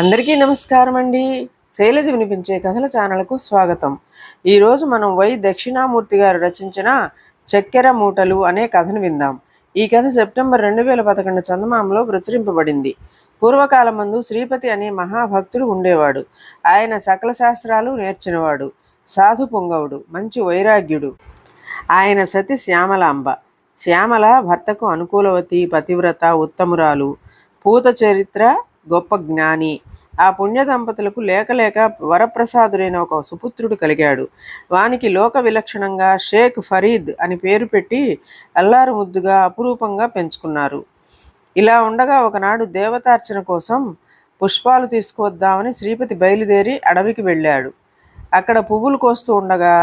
అందరికీ నమస్కారం అండి. శైలజ వినిపించే కథల ఛానల్కు స్వాగతం. ఈరోజు మనం వై దక్షిణామూర్తి గారు రచించిన చక్కెర మూటలు అనే కథను విందాం. ఈ కథ సెప్టెంబర్ రెండు వేల పదకొండు చందమామలో ప్రచురింపబడింది. పూర్వకాలమందు శ్రీపతి అనే మహాభక్తుడు ఉండేవాడు. ఆయన సకల శాస్త్రాలు నేర్చినవాడు. సాధు పొంగవుడు మంచి వైరాగ్యుడు. ఆయన సతి శ్యామలాంబ. శ్యామల భర్తకు అనుకూలవతి పతివ్రత ఉత్తమురాలు. పూత చరిత్ర గొప్ప జ్ఞాని. ఆ పుణ్య దంపతులకు లేకలేక వరప్రసాదుడైన ఒక సుపుత్రుడు కలిగాడు. వానికి లోక విలక్షణంగా షేక్ ఫరీద్ అని పేరు పెట్టి అల్లారు ముద్దుగా అపురూపంగా పెంచుకున్నారు. ఇలా ఉండగా ఒకనాడు దేవతార్చన కోసం పుష్పాలు తీసుకువద్దామని శ్రీపతి బయలుదేరి అడవికి వెళ్ళాడు. అక్కడ పువ్వులు కోస్తూ ఉండగా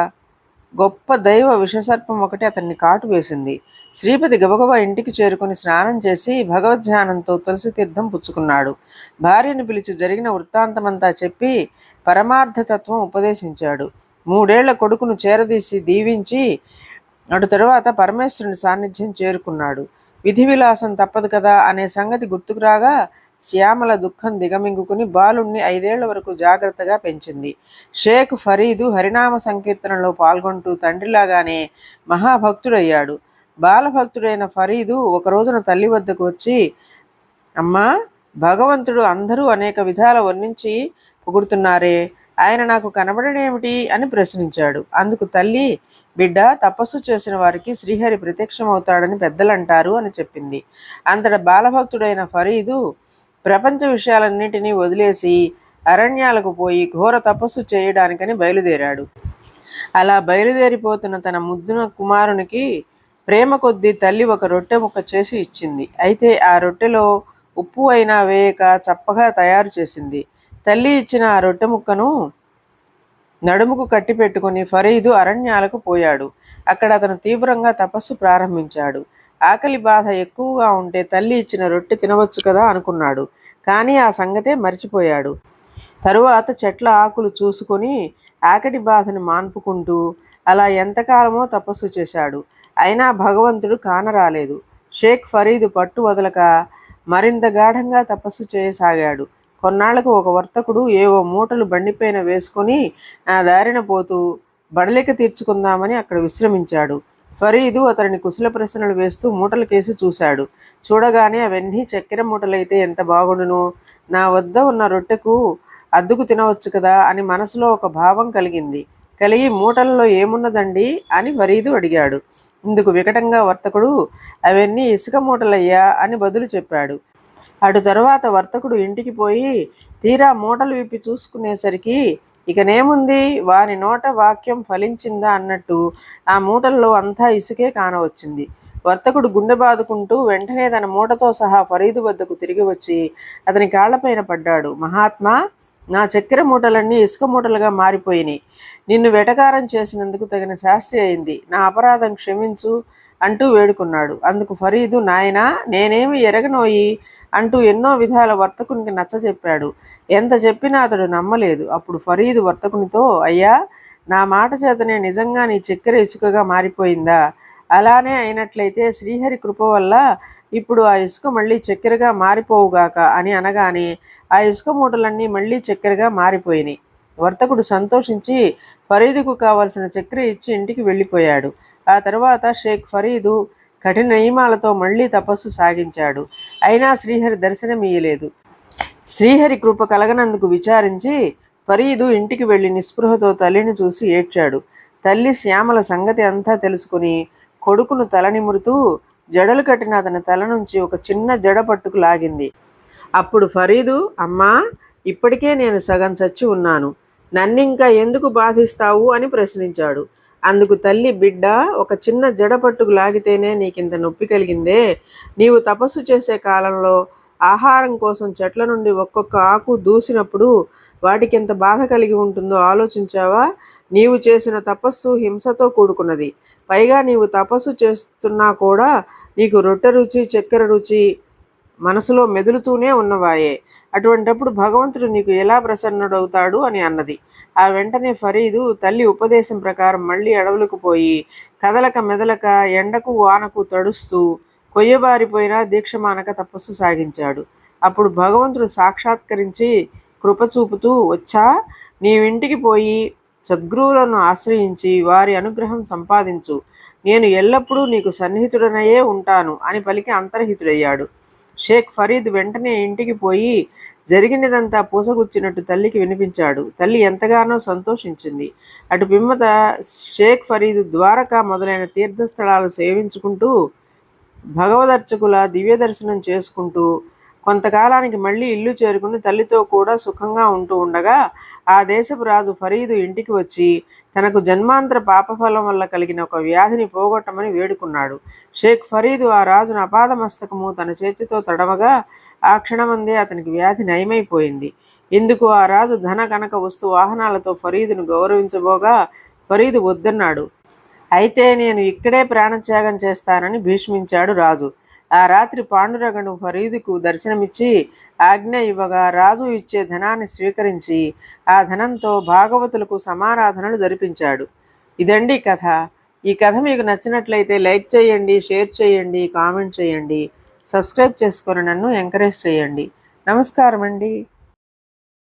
గొప్ప దైవ విషసర్పం ఒకటి అతన్ని కాటు వేసింది. శ్రీపతి గబగబా ఇంటికి చేరుకుని స్నానం చేసి భగవద్ధ్యానంతో తులసి తీర్థం పుచ్చుకున్నాడు. భార్యను పిలిచి జరిగిన వృత్తాంతమంతా చెప్పి పరమార్థతత్వం ఉపదేశించాడు. మూడేళ్ళ కొడుకును చేరదీసి దీవించి అటు తరువాత పరమేశ్వరుని సాన్నిధ్యం చేరుకున్నాడు. విధి విలాసం తప్పదు కదా అనే సంగతి గుర్తుకు రాగా శ్యామల దుఃఖం దిగమింగుకుని బాలుణ్ణి ఐదేళ్ళ వరకు జాగ్రత్తగా పెంచింది. షేక్ ఫరీదు హరినామ సంకీర్తనలో పాల్గొంటూ తండ్రిలాగానే మహాభక్తుడయ్యాడు. బాలభక్తుడైన ఫరీదు ఒక రోజున తల్లి వద్దకు వచ్చి అమ్మా భగవంతుడు అందరూ అనేక విధాల వర్ణించి పొగుడుతున్నారే ఆయన నాకు కనబడడేమిటి అని ప్రశ్నించాడు. అందుకు తల్లి బిడ్డ తపస్సు చేసిన వారికి శ్రీహరి ప్రత్యక్షమవుతాడని పెద్దలంటారు అని చెప్పింది. అంతట బాలభక్తుడైన ఫరీదు ప్రపంచ విషయాలన్నింటినీ వదిలేసి అరణ్యాలకు పోయి ఘోర తపస్సు చేయడానికని బయలుదేరాడు. అలా బయలుదేరిపోతున్న తన ముద్దున కుమారునికి ప్రేమ కొద్దీ తల్లి ఒక రొట్టె ముక్క చేసి ఇచ్చింది. అయితే ఆ రొట్టెలో ఉప్పు అయినా వేయక చప్పగా తయారు చేసింది. తల్లి ఇచ్చిన ఆ రొట్టె ముక్కను నడుముకు కట్టి పెట్టుకుని ఫరీదు అరణ్యాలకు పోయాడు. అక్కడ అతను తీవ్రంగా తపస్సు ప్రారంభించాడు. ఆకలి బాధ ఎక్కువగా ఉంటే తల్లి ఇచ్చిన రొట్టె తినవచ్చు కదా అనుకున్నాడు. కానీ ఆ సంగతే మర్చిపోయాడు. తరువాత చెట్ల ఆకులు చూసుకొని ఆకటి బాధను మాన్పుకుంటూ అలా ఎంతకాలమో తపస్సు చేశాడు. అయినా భగవంతుడు కానరాలేదు. షేక్ ఫరీదు పట్టు వదలక మరింత గాఢంగా తపస్సు చేయసాగాడు. కొన్నాళ్ళకు ఒక వర్తకుడు ఏవో మూటలు బండిపైన వేసుకొని నా దారిన పోతూ బడలిక తీర్చుకుందామని అక్కడ విశ్రమించాడు. ఫరీదు అతడిని కుశల ప్రశ్నలు వేస్తూ మూటలు కేసి చూశాడు. చూడగానే అవన్నీ చక్కెర మూటలైతే ఎంత బాగుండును? నా వద్ద ఉన్న రొట్టెకు అద్దుకు తినవచ్చు కదా అని మనసులో ఒక భావం కలిగింది. కలిగి మూటలలో ఏమున్నదండి? అని ఫరీదు అడిగాడు. ఇందుకు వికటంగా వర్తకుడు అవన్నీ ఇసుక మూటలయ్యా అని బదులు చెప్పాడు. అటు తర్వాత వర్తకుడు ఇంటికి పోయి తీరా మూటలు విప్పి చూసుకునేసరికి ఇకనేముంది? వారి నోట వాక్యం ఫలించిందా అన్నట్టు ఆ మూటల్లో అంతా ఇసుకే కానవచ్చింది. వర్తకుడు గుండె బాదుకుంటూ వెంటనే తన మూటతో సహా ఫరీదు వద్దకు తిరిగి వచ్చి అతని కాళ్ళపైన పడ్డాడు. మహాత్మా నా చక్కెర మూటలన్నీ ఇసుక మూటలుగా మారిపోయినాయి. నిన్ను వెటకారం చేసినందుకు తగిన శాస్తి అయింది. నా అపరాధం క్షమించు అంటూ వేడుకున్నాడు. అందుకు ఫరీదు నాయనా నేనేమి ఎరగనోయి అంటూ ఎన్నో విధాల వర్తకునికి నచ్చ చెప్పాడు ఎంత చెప్పినా అతడు నమ్మలేదు. అప్పుడు ఫరీదు వర్తకునితో అయ్యా నా మాట చేతనే నిజంగా నీ చక్కెర ఇసుకగా మారిపోయిందా? అలానే అయినట్లయితే శ్రీహరి కృప వల్ల ఇప్పుడు ఆ ఇసుక మళ్ళీ చక్కెరగా మారిపోవుగాక అని అనగానే ఆ ఇసుక మూటలన్నీ మళ్ళీ చక్కెరగా మారిపోయినాయి. వర్తకుడు సంతోషించి ఫరీదుకు కావలసిన చక్కెర ఇచ్చి ఇంటికి వెళ్ళిపోయాడు. ఆ తర్వాత షేక్ ఫరీదు కఠిన నియమాలతో మళ్ళీ తపస్సు సాగించాడు. అయినా శ్రీహరి దర్శనమియ్యలేదు. శ్రీహరి కృప కలగనందుకు విచారించి ఫరీదు ఇంటికి వెళ్ళి నిస్పృహతో తల్లిని చూసి ఏడ్చాడు. తల్లి శ్యామల సంగతి అంతా తెలుసుకుని కొడుకును తలనిమురుతూ జడలు కట్టిన అతని తల నుంచి ఒక చిన్న జడ పట్టుకు లాగింది. అప్పుడు ఫరీదు అమ్మా ఇప్పటికే నేను సగం చచ్చి ఉన్నాను. నన్నింకా ఎందుకు బాధిస్తావు? అని ప్రశ్నించాడు. అందుకు తల్లి బిడ్డ ఒక చిన్న జడ పట్టుకు లాగితేనే నీకింత నొప్పి కలిగిందే. నీవు తపస్సు చేసే కాలంలో ఆహారం కోసం చెట్ల నుండి ఒక్కొక్క ఆకు దూసినప్పుడు వాటికి ఎంత బాధ కలిగి ఉంటుందో ఆలోచించావా? నీవు చేసిన తపస్సు హింసతో కూడుకున్నది. పైగా నీవు తపస్సు చేస్తున్నా కూడా నీకు రొట్టె రుచి చక్కెర రుచి మనసులో మెదులుతూనే ఉన్నవాయే. అటువంటప్పుడు భగవంతుడు నీకు ఎలా ప్రసన్నుడవుతాడు అని అన్నది. ఆ వెంటనే ఫరీదు తల్లి ఉపదేశం ప్రకారం మళ్ళీ అడవులకు పోయి కదలక మెదలక ఎండకు వానకు తడుస్తూ కొయ్యబారిపోయినా దీక్ష మానక తపస్సు సాగించాడు. అప్పుడు భగవంతుడు సాక్షాత్కరించి కృప చూపుతూ వచ్చా నీవింటికి పోయి సద్గురువులను ఆశ్రయించి వారి అనుగ్రహం సంపాదించు. నేను ఎల్లప్పుడూ నీకు సన్నిహితుడనయే ఉంటాను అని పలికి అంతర్హితుడయ్యాడు. షేక్ ఫరీద్ వెంటనే ఇంటికి పోయి జరిగినదంతా పూసగుచ్చినట్టు తల్లికి వినిపించాడు. తల్లి ఎంతగానో సంతోషించింది. అటు పిమ్మత షేక్ ఫరీద్ ద్వారకా మొదలైన తీర్థస్థలాలు సేవించుకుంటూ భగవదర్చకుల దివ్య దర్శనం చేసుకుంటూ కొంతకాలానికి మళ్ళీ ఇల్లు చేరుకుని తల్లితో కూడా సుఖంగా ఉంటూ ఉండగా ఆ దేశపు రాజు ఫరీదు ఇంటికి వచ్చి తనకు జన్మాంతర పాపఫలం వల్ల కలిగిన ఒక వ్యాధిని పోగొట్టమని వేడుకున్నాడు. షేక్ ఫరీదు ఆ రాజును అపాదమస్తకము తన చేతితో తడవగా ఆ క్షణమందే అతనికి వ్యాధి నయమైపోయింది. ఇందుకు ఆ రాజు ధన కనక వస్తు వాహనాలతో ఫరీదును గౌరవించబోగా ఫరీదు వద్దన్నాడు. అయితే నేను ఇక్కడే ప్రాణత్యాగం చేస్తానని భీష్మించాడు రాజు. ఆ రాత్రి పాండురగను ఫరీదుకు దర్శనమిచ్చి ఆజ్ఞ ఇవ్వగా రాజు ఇచ్చే ధనాన్ని స్వీకరించి ఆ ధనంతో భాగవతులకు సమారాధనలు జరిపించాడు. ఇదండి కథ. ఈ కథ మీకు నచ్చినట్లయితే లైక్ చేయండి షేర్ చేయండి కామెంట్ చేయండి. సబ్స్క్రైబ్ చేసుకొని నన్ను ఎంకరేజ్ చేయండి. నమస్కారం అండి